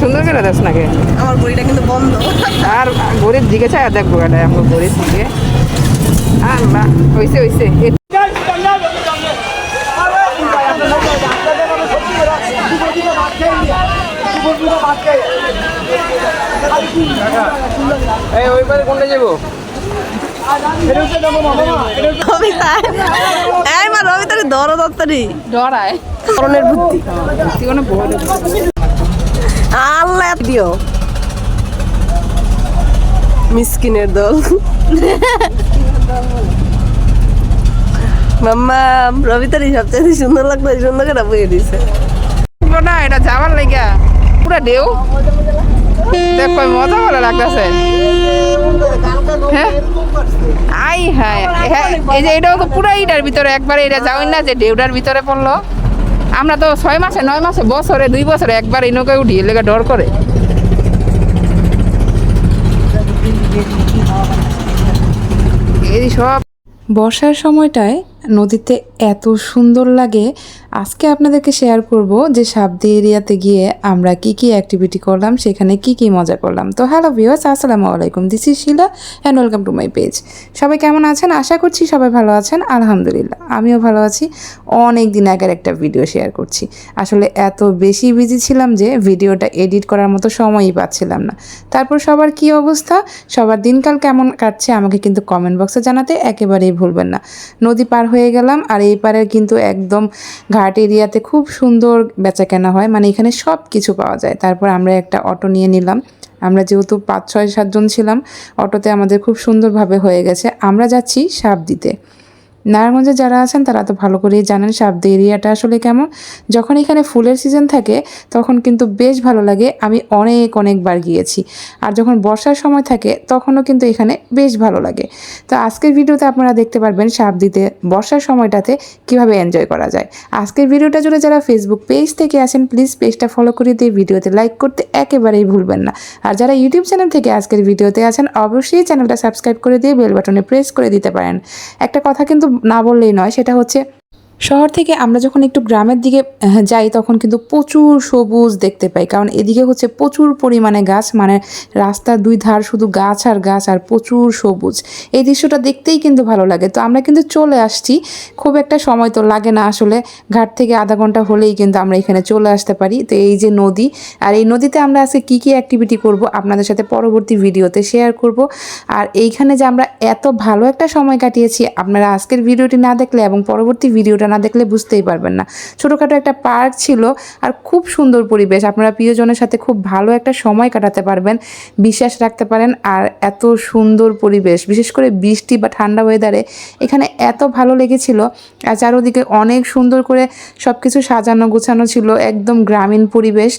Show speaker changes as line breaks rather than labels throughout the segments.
সুন্দর করে দেখ নাকি।
আমার বইটা কিন্তু বন্ধ।
আর গরিব দিকে চাই দেখব এটা আমার গরিব দিকে। আল্লাহ হইছে হইছে। এ- এই ওই পারে কোনটা যাব?
রবিতা এই মা ধরো দত্তরি
ডরায়
করণের বুদ্ধি।
তুই কোনো বড়
মিসকিনের দল। মাম্মা রবিতারি সবচেয়ে সুন্দর সুন্দর দিছে।
না, এটা যাওয়ার লাগিয়া পুরা ঢেউ। দেখ মজা ভালো হ্যাঁ? আই হ্যাঁ এই যে এটাও তো পুরা এটার ভিতরে, একবারে এটা যাওই না যে ঢেউটার ভিতরে পড়ল। আমরা তো ছয় মাসে, নয় মাসে, বছরে, দুই বছরে একবার এই নৌকায় উঠি এলাকা ডর করে। এই সব
বর্ষার সময়টায় নদীতে এত সুন্দর লাগে। আজকে আপনাদেরকে শেয়ার করব যে সাবদি এরিয়াতে গিয়ে আমরা কি কি অ্যাক্টিভিটি করলাম, সেখানে কি কি মজা করলাম। তো হ্যালো ভিউয়ার্স আসসালামু আলাইকুম। This is Shila and welcome to my page সবাই কেমন আছেন? আশা করছি সবাই ভালো আছেন। আলহামদুলিল্লাহ, আমিও ভালো আছি। অনেক দিন আগের একটা ভিডিও শেয়ার করছি। আসলে এত বেশি বিজি ছিলাম যে ভিডিওটা এডিট করার মতো সময়ই পাচ্ছিলাম না। তারপর সবার কি অবস্থা? সবার দিনকাল কেমন কাটছে? আমাকে কিন্তু কমেন্ট বক্সে জানাতে একেবারেই ভুলবেন না। নদী পার হয়ে গেলাম আর এই পারের কিন্তু একদম ঘাট এরিয়াতে খুব সুন্দর বেচাকেনা হয়। মানে এখানে সব কিছু পাওয়া যায়। তারপর আমরা একটা অটো নিয়ে নিলাম। আমরা যেহেতু পাঁচ, ছয় সাতজন ছিলাম, অটোতে আমাদের খুব সুন্দরভাবে হয়ে গেছে। আমরা যাচ্ছি সাপ দিতে। নারায়ণগঞ্জে যারা আছেন তারা তো ভালো করেই জানেন সাবদি এরিয়াটা আসলে কেমন। যখন এখানে ফুলের সিজন থাকে, তখন কিন্তু বেশ ভালো লাগে। আমি অনেক, অনেকবার গিয়েছি। আর যখন বর্ষার সময় থাকে, তখনও কিন্তু এখানে বেশ ভালো লাগে। তো আজকের ভিডিওতে আপনারা দেখতে পারবেন সাবদিতে বর্ষার সময়টাতে কীভাবে এনজয় করা যায়। আজকের ভিডিওটা জুড়ে যারা ফেসবুক পেজ থেকে আছেন প্লিজ পেজটা ফলো করে দিয়ে ভিডিওতে লাইক করতে একেবারেই ভুলবেন না। আর যারা ইউটিউব চ্যানেল থেকে আজকের ভিডিওতে আছেন, অবশ্যই চ্যানেলটা সাবস্ক্রাইব করে দিয়ে বেল বাটনে প্রেস করে দিতে পারেন। একটা কথা কিন্তু না বললেই নয় সেটা হচ্ছে শহর থেকে আমরা যখন একটু গ্রামের দিকে যাই, তখন কিন্তু প্রচুর সবুজ দেখতে পাই। কারণ এদিকে হচ্ছে প্রচুর পরিমাণে গাছ মানে রাস্তার দুই ধার শুধু গাছ আর গাছ আর প্রচুর সবুজ। এই দৃশ্যটা দেখতেই কিন্তু ভালো লাগে। তো আমরা কিন্তু চলে আসছি। খুব একটা সময় তো লাগে না আসলে। ঘাট থেকে আধা ঘণ্টা হলেই কিন্তু আমরা এখানে চলে আসতে পারি। তো এই যে নদী, আর এই নদীতে আমরা আজকে কী কী অ্যাক্টিভিটি করব আপনাদের সাথে পরবর্তী ভিডিওতে শেয়ার করব। আর এইখানে যে আমরা এত ভালো একটা সময় কাটিয়েছি, আপনারা আজকের ভিডিওটি না দেখলে এবং পরবর্তী ভিডিওটা না দেখলে বুঝতেই পারবেন না। ছোটোখাটো একটা পার্ক ছিল আর খুব সুন্দর পরিবেশ। আপনারা প্রিয়জনের সাথে খুব ভালো একটা সময় কাটাতে পারবেন, বিশ্বাস রাখতে পারেন আর এত সুন্দর পরিবেশ, বিশেষ করে বৃষ্টি বা ঠান্ডা ওয়েদারে এখানে এত ভালো লেগেছিল। আর চারোদিকে অনেক সুন্দর করে সব কিছু সাজানো গোছানো ছিল, একদম গ্রামীণ পরিবেশ।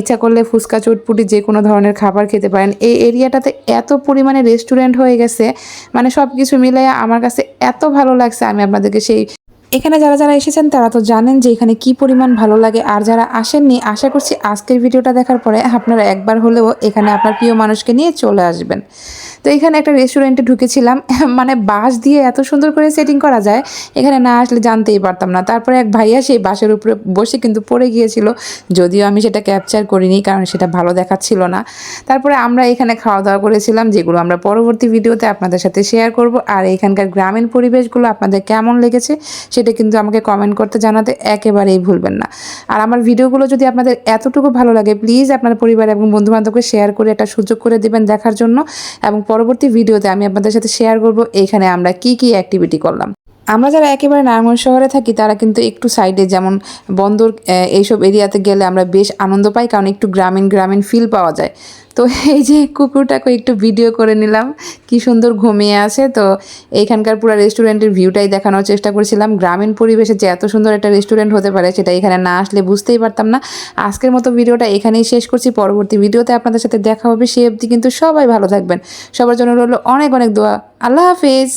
ইচ্ছা করলে ফুচকা, চটপুটি, যে কোনো ধরনের খাবার খেতে পারেন। এই এরিয়াটাতে এত পরিমাণে রেস্টুরেন্ট হয়ে গেছে মানে সব কিছু মিলে আমার কাছে এত ভালো লাগছে, আমি আপনাদেরকে সেই এখানে যারা যারা এসেছেন, তারা তো জানেন যে এখানে কি পরিমাণ ভালো লাগে। আর যারা আসেননি, আশা করছি আজকের ভিডিওটা দেখার পরে আপনারা একবার হলেও এখানে আপনার প্রিয় মানুষকে নিয়ে চলে আসবেন। তো এখানে একটা রেস্টুরেন্টে ঢুকেছিলাম। মানে বাঁশ দিয়ে এত সুন্দর করে সেটিং করা যায়, এখানে না আসলে জানতেই পারতাম না। তারপরে এক ভাইয়া সেই বাঁশের উপরে বসে কিন্তু পড়ে গিয়েছিল। যদিও আমি সেটা ক্যাপচার করিনি, কারণ সেটা ভালো দেখাচ্ছিল না। তারপরে আমরা এখানে খাওয়া দাওয়া করেছিলাম, যেগুলো আমরা পরবর্তী ভিডিওতে আপনাদের সাথে শেয়ার করব। আর এখানকার গ্রামীণ পরিবেশগুলো আপনাদের কেমন লেগেছে, সেটা কিন্তু আমাকে কমেন্ট করতে জানাতে একেবারেই ভুলবেন না। আর আমার ভিডিওগুলো যদি আপনাদের এতটুকু ভালো লাগে প্লিজ আপনার পরিবার এবং বন্ধুবান্ধবকে শেয়ার করে একটা সুযোগ করে দেবেন দেখার জন্য। এবং পরবর্তী ভিডিওতে আমি আপনাদের সাথে শেয়ার করব। এখানে আমরা কি কি অ্যাক্টিভিটি করলাম। আমরা যারা একেবারে নারায়ণগঞ্জ শহরে থাকি, তারা কিন্তু একটু সাইডে যেমন বন্দর এইসব এরিয়াতে গেলে আমরা বেশ আনন্দ পাই, কারণ একটু গ্রামীণ গ্রামীণ ফিল পাওয়া যায়। তো এই যে কুকুরটাকে একটু ভিডিও করে নিলাম, কি সুন্দর ঘুমিয়ে আছে। তো এইখানকার পুরো রেস্টুরেন্টের ভিউটাই দেখানোর চেষ্টা করেছিলাম। গ্রামীণ পরিবেশে যে এত সুন্দর একটা রেস্টুরেন্ট হতে পারে, সেটা এখানে না আসলে বুঝতেই পারতাম না। আজকের মতো ভিডিওটা এখানেই শেষ করছি। পরবর্তী ভিডিওতে আপনাদের সাথে দেখা হবে, সে অবধি কিন্তু সবাই ভালো থাকবেন। সবার জন্য রইল অনেক অনেক দোয়া। আল্লাহ হাফিজ।